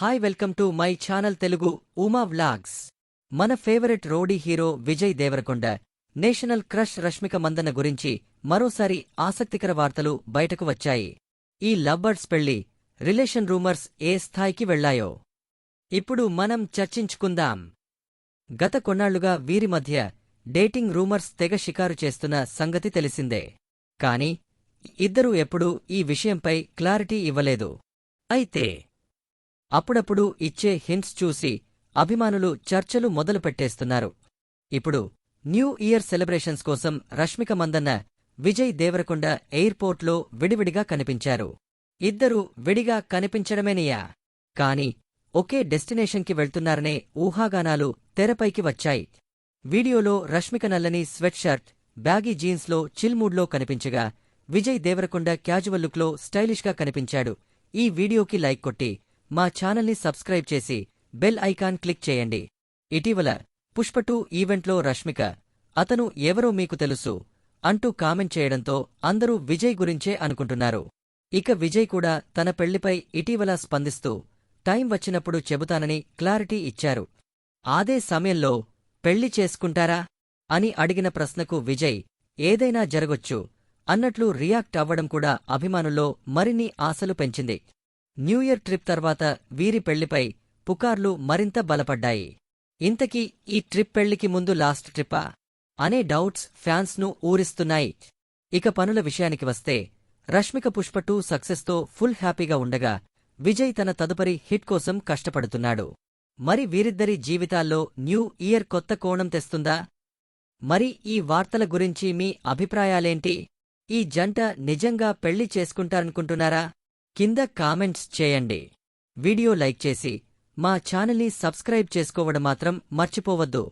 Hi welcome to my channel Telugu Uma vlogs మన favourite rowdy hero Vijay Deverakonda national crush Rashmika Mandanna గురించి మరోసారి ఆసక్తికర వార్తలు బయటకు వచ్చాయి. ఈ లబ్బర్స్ పెళ్ళి రిలేషన్ రూమర్స్ ఏ స్థాయికి వెళ్ళాయో. ఇప్పుడు మనం చర్చించుకుందాం. గత కొన్నాళ్ళుగా వీరి మధ్య డేటింగ్ రూమర్స్ తెగ షికారు చేస్తున్న సంగతి తెలిసిందే. కాని ఇద్దరూ ఎప్పుడూ ఈ విషయంపై క్లారిటీ ఇవ్వలేదు. అయితే అప్పుడప్పుడు ఇచ్చే హింట్స్ చూసి అభిమానులు చర్చలు మొదలుపెట్టేస్తున్నారు. ఇప్పుడు న్యూ ఇయర్ సెలబ్రేషన్స్ కోసం రష్మిక మందన్న విజయ్ దేవరకొండ ఎయిర్పోర్ట్లో విడివిడిగా కనిపించారు. ఇద్దరూ విడిగా కనిపించడమేనియా కాని ఒకే డెస్టినేషన్కి వెళ్తున్నారనే ఊహాగానాలు తెరపైకి వచ్చాయి. వీడియోలో రష్మిక నల్లని స్వెట్ షర్ట్ బ్యాగీ జీన్స్లో చిల్మూడ్లో కనిపించగా విజయ్ దేవరకొండ క్యాజువల్ లుక్లో స్టైలిష్గా కనిపించాడు. ఈ వీడియోకి లైక్ కొట్టి మా ఛానల్ని సబ్స్క్రైబ్ చేసి బెల్ ఐకాన్ క్లిక్ చేయండి. ఇటీవల పుష్పటు ఈవెంట్లో రష్మిక అతను ఎవరో మీకు తెలుసు అంటూ కామెంట్ చేయడంతో అందరూ విజయ్ గురించే అనుకుంటున్నారు. ఇక విజయ్ కూడా తన పెళ్ళిపై ఇటీవల స్పందిస్తూ టైం వచ్చినప్పుడు చెబుతానని క్లారిటీ ఇచ్చారు. అదే సమయంలో పెళ్ళి చేసుకుంటారా అని అడిగిన ప్రశ్నకు విజయ్ ఏదైనా జరగొచ్చు అన్నట్లు రియాక్ట్ అవ్వడం కూడా అభిమానుల్లో మరిన్ని ఆశలు పెంచింది. న్యూ ఇయర్ ట్రిప్ తర్వాత వీరి పెళ్ళిపై పుకార్లు మరింత బలపడ్డాయి. ఇంతకీ ఈ ట్రిప్ పెళ్ళికి ముందు లాస్ట్ ట్రిప్పా? అనే డౌట్స్ ఫ్యాన్స్ను ఊరిస్తున్నాయి. ఇక పనుల విషయానికి వస్తే రష్మిక పుష్ప టూ సక్సెస్తో ఫుల్ హ్యాపీగా ఉండగా విజయ్ తన తదుపరి హిట్ కోసం కష్టపడుతున్నాడు. మరి వీరిద్దరి జీవితాల్లో న్యూ ఇయర్ కొత్త కోణం తెస్తుందా? మరి ఈ వార్తల గురించి మీ అభిప్రాయాలేంటి? ఈ జంట నిజంగా పెళ్ళి చేసుకుంటారనుకుంటున్నారా? కింద కామెంట్స్ చేయండి. వీడియో లైక్ చేసి మా ఛానల్ని సబ్స్క్రైబ్ చేసుకోవడం మాత్రం మర్చిపోవద్దు.